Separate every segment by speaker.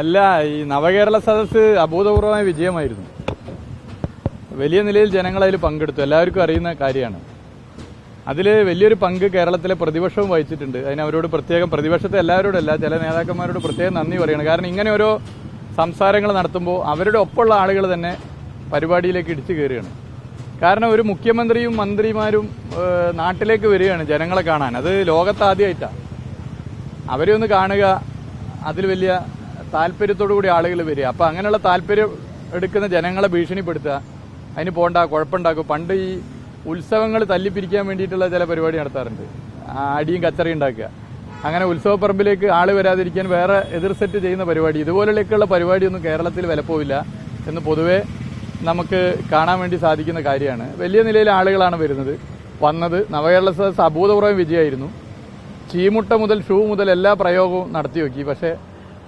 Speaker 1: അല്ല ഈ നവകേരള സദസ് അഭൂതപൂർവമായ വിജയമായിരുന്നു. വലിയ നിലയിൽ ജനങ്ങൾ അതിൽ പങ്കെടുത്തു. എല്ലാവർക്കും അറിയുന്ന കാര്യമാണ്. അതിൽ വലിയൊരു പങ്ക് കേരളത്തിലെ പ്രതിപക്ഷവും വഹിച്ചിട്ടുണ്ട്. അതിന് അവരോട് പ്രത്യേകം പ്രതിപക്ഷത്തെ എല്ലാവരോടല്ല ചില നേതാക്കന്മാരോട് പ്രത്യേകം നന്ദി പറയണം. കാരണം ഇങ്ങനെ ഓരോ സംസാരങ്ങൾ നടത്തുമ്പോൾ അവരുടെ ഒപ്പമുള്ള ആളുകൾ തന്നെ പരിപാടിയിലേക്ക് ഇടിച്ചു കയറുകയാണ്. കാരണം ഒരു മുഖ്യമന്ത്രിയും മന്ത്രിമാരും നാട്ടിലേക്ക് വരികയാണ് ജനങ്ങളെ കാണാൻ. അത് ലോകത്താദ്യമായിട്ടാണ് അവരെ ഒന്ന് കാണുക അതിൽ വലിയ കൂടി ആളുകൾ വരിക. അപ്പം അങ്ങനെയുള്ള താല്പര്യം എടുക്കുന്ന ജനങ്ങളെ ഭീഷണിപ്പെടുത്തുക. അതിന് പോണ്ട കുഴപ്പമുണ്ടാക്കും. പണ്ട് ഈ ഉത്സവങ്ങൾ തല്ലിപ്പിരിക്കാൻ വേണ്ടിയിട്ടുള്ള ചില പരിപാടി നടത്താറുണ്ട്. അടിയും കച്ചറയും ഉണ്ടാക്കുക. അങ്ങനെ ഉത്സവപ്പറമ്പിലേക്ക് ആൾ വരാതിരിക്കാൻ വേറെ എതിർ സെറ്റ് ചെയ്യുന്ന പരിപാടി. ഇതുപോലെയൊക്കെയുള്ള പരിപാടിയൊന്നും കേരളത്തിൽ വിലപ്പോവില്ല എന്ന് പൊതുവേ നമുക്ക് കാണാൻ വേണ്ടി സാധിക്കുന്ന കാര്യമാണ്. വലിയ നിലയിൽ ആളുകളാണ് വരുന്നത്. വന്നത് നവകേരള സദസ് അഭൂതപൂർവം വിജയമായിരുന്നു. ചീമുട്ട മുതൽ ഷൂ മുതൽ എല്ലാ പ്രയോഗവും നടത്തി നോക്കി പക്ഷേ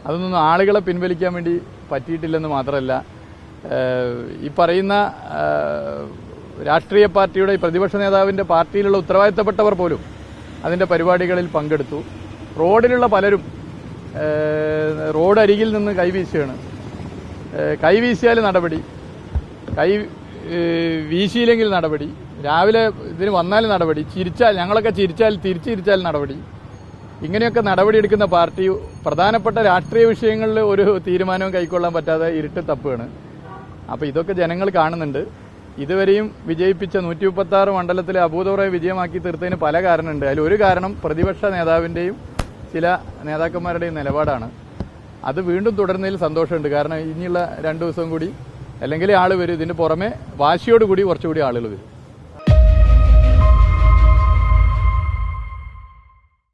Speaker 1: അതൊന്നും ആളുകളെ പിൻവലിക്കാൻ വേണ്ടി പറ്റിയിട്ടില്ലെന്ന് മാത്രമല്ല ഈ പറയുന്ന രാഷ്ട്രീയ പാർട്ടിയുടെ പ്രതിപക്ഷ നേതാവിന്റെ പാർട്ടിയിലുള്ള ഉത്തരവാദിത്തപ്പെട്ടവർ പോലും അതിന്റെ പരിപാടികളിൽ പങ്കെടുത്തു. റോഡിലുള്ള പലരും റോഡ് അരികിൽ നിന്ന് കൈവീശുകയാണ് കൈവീശിയാൽ നടപടി കൈ വീശിയില്ലെങ്കിൽ നടപടി രാവിലെ ഇതിന് വന്നാൽ നടപടി ചിരിച്ചാൽ ഞങ്ങളൊക്കെ ചിരിച്ചാൽ തിരിച്ചിരിച്ചാൽ നടപടി. ഇങ്ങനെയൊക്കെ നടപടിയെടുക്കുന്ന പാർട്ടി പ്രധാനപ്പെട്ട രാഷ്ട്രീയ വിഷയങ്ങളിൽ ഒരു തീരുമാനവും കൈക്കൊള്ളാൻ പറ്റാതെ ഇരുട്ട് തപ്പുകയാണ്. അപ്പോൾ ഇതൊക്കെ ജനങ്ങൾ കാണുന്നുണ്ട്. ഇതുവരെയും വിജയിപ്പിച്ച നൂറ്റി മുപ്പത്തി ആറ് മണ്ഡലത്തിലെ അഭൂതപൂർവ വിജയമാക്കി തീർത്തതിന് പല കാരണമുണ്ട്. അതിൽ ഒരു കാരണം പ്രതിപക്ഷ നേതാവിന്റെയും ചില നേതാക്കന്മാരുടെയും നിലപാടാണ്. അത് വീണ്ടും തുടരുന്നതിൽ സന്തോഷമുണ്ട്. കാരണം ഇനിയുള്ള രണ്ട് ദിവസം കൂടി അല്ലെങ്കിൽ ആൾ വരും. ഇതിന് പുറമെ വാശിയോടുകൂടി കുറച്ചുകൂടി ആളുകൾ വരും.